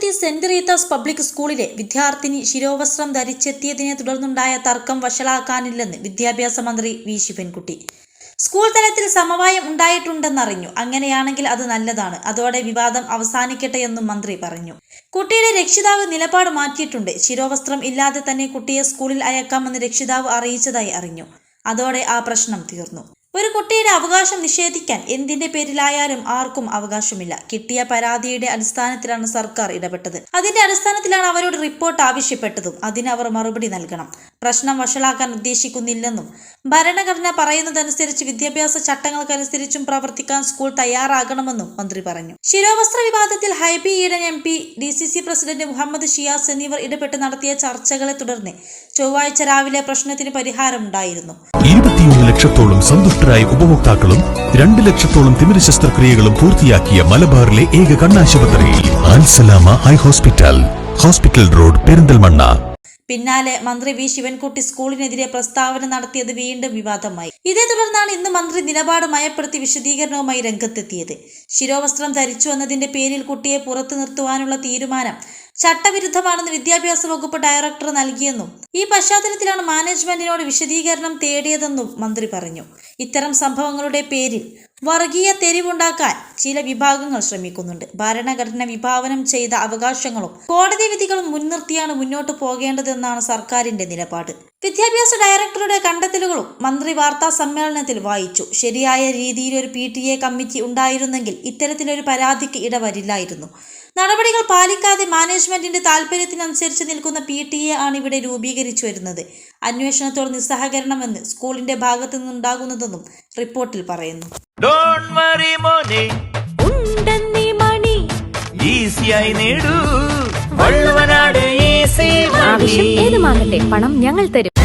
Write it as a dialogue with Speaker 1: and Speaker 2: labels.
Speaker 1: Kaduthuruthy saint Rita's public സ്കൂളിലെ വിദ്യാർത്ഥിനി ശിരോവസ്ത്രം ധരിച്ചെത്തിയതിനെ തുടർന്നുണ്ടായ തർക്കം വഷളാക്കാനില്ലെന്ന് വിദ്യാഭ്യാസ മന്ത്രി വി. ശിവൻകുട്ടി. സ്കൂൾ തലത്തിൽ സമവായം ഉണ്ടായിട്ടുണ്ടെന്നറിഞ്ഞു. അങ്ങനെയാണെങ്കിൽ അത് നല്ലതാണ്. അതോടെ വിവാദം അവസാനിക്കട്ടെ എന്നും മന്ത്രി പറഞ്ഞു. കുട്ടിയുടെ രക്ഷിതാവ് നിലപാട് മാറ്റിയിട്ടുണ്ട്. ശിരോവസ്ത്രം ഇല്ലാതെ തന്നെ കുട്ടിയെ സ്കൂളിൽ അയക്കാമെന്ന് രക്ഷിതാവ് അറിയിച്ചതായി അറിഞ്ഞു. അതോടെ ആ പ്രശ്നം തീർന്നു. ഒരു കുട്ടിയുടെ അവകാശം നിഷേധിക്കാൻ എന്തിന്റെ പേരിലായാലും ആർക്കും അവകാശമില്ല. കിട്ടിയ പരാതിയുടെ അടിസ്ഥാനത്തിലാണ് സർക്കാർ ഇടപെട്ടത്. അതിന്റെ അടിസ്ഥാനത്തിലാണ് അവരോട് റിപ്പോർട്ട് ആവശ്യപ്പെട്ടതും. അതിന് അവർ മറുപടി നൽകണം. പ്രശ്നം വഷളാക്കാൻ ഉദ്ദേശിക്കുന്നില്ലെന്നും ഭരണഘടന പറയുന്നതനുസരിച്ച് വിദ്യാഭ്യാസ ചട്ടങ്ങൾക്കനുസരിച്ചും പ്രവർത്തിക്കാൻ സ്കൂൾ തയ്യാറാകണമെന്നും മന്ത്രി പറഞ്ഞു. ശിരോവസ്ത്ര വിവാദത്തിൽ Hibi Eden M P D C C president Muhammad Shiyas എന്നിവർ ഇടപെട്ട് നടത്തിയ ചർച്ചകളെ തുടർന്ന് ചൊവ്വാഴ്ച രാവിലെ പ്രശ്നത്തിന് പരിഹാരമുണ്ടായിരുന്നു.
Speaker 2: ഇരുപത്തിയൊന്ന് ലക്ഷത്തോളം സന്തുഷ്ടരായ ഉപഭോക്താക്കളും രണ്ട് ലക്ഷത്തോളം തിമിര ശസ്ത്രക്രിയകളും പൂർത്തിയാക്കിയ മലബാറിലെ ഏക കണ്ണാശുപത്രി ഹോസ്പിറ്റൽ ഹോസ്പിറ്റൽ റോഡ് പെരിന്തൽമണ്ണ.
Speaker 1: പിന്നാലെ മന്ത്രി വി. ശിവൻകുട്ടി സ്കൂളിനെതിരെ പ്രസ്താവന നടത്തിയത് വീണ്ടും വിവാദമായി. ഇതേ തുടർന്നാണ് ഇന്ന് മന്ത്രി നിലപാട് മയപ്പെടുത്തി വിശദീകരണവുമായി രംഗത്തെത്തിയത്. ശിരോവസ്ത്രം ധരിച്ചു എന്നതിന്റെ പേരിൽ കുട്ടിയെ പുറത്തു നിർത്തുവാനുള്ള തീരുമാനം ചട്ടവിരുദ്ധമാണെന്ന് വിദ്യാഭ്യാസ വകുപ്പ് ഡയറക്ടർ നൽകിയെന്നും ഈ പശ്ചാത്തലത്തിലാണ് മാനേജ്മെന്റിനോട് വിശദീകരണം തേടിയതെന്നും മന്ത്രി പറഞ്ഞു. ഇത്തരം സംഭവങ്ങളുടെ പേരിൽ വർഗീയ തെരിവുണ്ടാക്കാൻ ചില വിഭാഗങ്ങൾ ശ്രമിക്കുന്നുണ്ട്. ഭരണഘടന വിഭാവനം ചെയ്ത അവകാശങ്ങളും കോടതി വിധികളും മുൻനിർത്തിയാണ് മുന്നോട്ട് പോകേണ്ടതെന്നാണ് സർക്കാരിന്റെ നിലപാട്. വിദ്യാഭ്യാസ ഡയറക്ടറുടെ കണ്ടെത്തലുകളും മന്ത്രി വാർത്താ സമ്മേളനത്തിൽ വായിച്ചു. ശരിയായ രീതിയിൽ ഒരു പി ടി എ കമ്മിറ്റി ഉണ്ടായിരുന്നെങ്കിൽ ഇത്തരത്തിലൊരു പരാതിക്ക് ഇടവരില്ലായിരുന്നു. നടപടികൾ പാലിക്കാതെ മാനേജ്മെന്റിന്റെ താല്പര്യത്തിനനുസരിച്ച് നിൽക്കുന്ന പി ടി എ ആണ് ഇവിടെ രൂപീകരിച്ചു വരുന്നത്. അന്വേഷണത്തോട് നിസ്സഹകരണമെന്ന് സ്കൂളിന്റെ ഭാഗത്തു നിന്നുണ്ടാകുന്നതെന്നും റിപ്പോർട്ടിൽ പറയുന്നു.
Speaker 3: ഡോണ്ട് വറി മോനെ.
Speaker 4: ഉണ്ടെന്നീ മണി.
Speaker 3: ഈസിയായി നേടൂ. വള്ളുവനാട് ഈസി
Speaker 4: ആവശ്യം ഏതുമാകട്ടെ പണം ഞങ്ങൾ തരും.